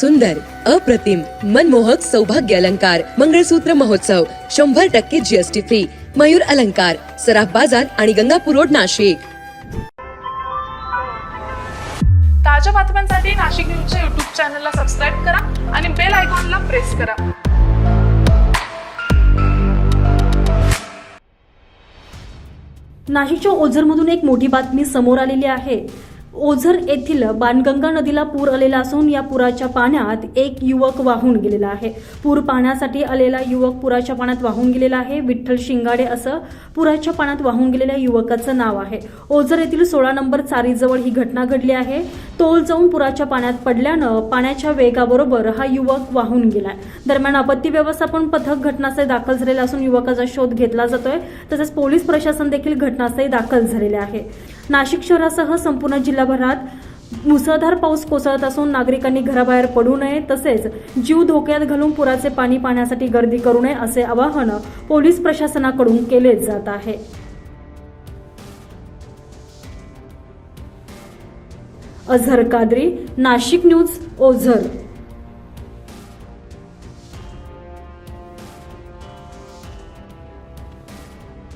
सुंदर अप्रतिम मनमोहक सौभाग्य अलंकार मंगळसूत्र महोत्सव शंभर टक्के जीएसटी फ्री मयूर अलंकार सराफ बाजार आणि गंगापूर रोड नाशिक. ताज्या बातम्यांसाठी नाशिक न्यूजच्या युट्यूब चॅनलला सबस्क्राईब करा आणि बेल आयकॉनला प्रेस करा. नाशिकच्या ओझरमधून एक मोठी बातमी समोर आलेली आहे. ओझर येथील बाणगंगा नदीला पूर आलेला असून या पुराच्या पाण्यात एक युवक वाहून गेलेला आहे. पूर पाण्यासाठी आलेला युवक पुराच्या पाण्यात वाहून गेलेला आहे. विठ्ठल शिंगाडे असं पुराच्या पाण्यात वाहून गेलेल्या युवकाचं नाव आहे. ओझर येथील सोळा नंबर चारीजवळ ही घटना घडली आहे. तोल जाऊन पुराच्या पाण्यात पडल्यानं पाण्याच्या वेगाबरोबर हा युवक वाहून गेलाय. दरम्यान आपत्ती व्यवस्थापन पथक घटनास्थळी दाखल झालेलं असून युवकाचा शोध घेतला जातोय. तसेच पोलीस प्रशासन देखील घटनास्थळी दाखल झालेले आहे. नाशिक शहरासह संपूर्ण जिल्हाभरात मुसळधार पाऊस कोसळत असून नागरिकांनी घराबाहेर पडू नये तसेच जीव धोक्यात घालून पुराचे पाणी पाहण्यासाठी गर्दी करू नये असे आवाहन पोलीस प्रशासनाकडून केले जात आहे. अझर कादरी नाशिक न्यूज ओझर.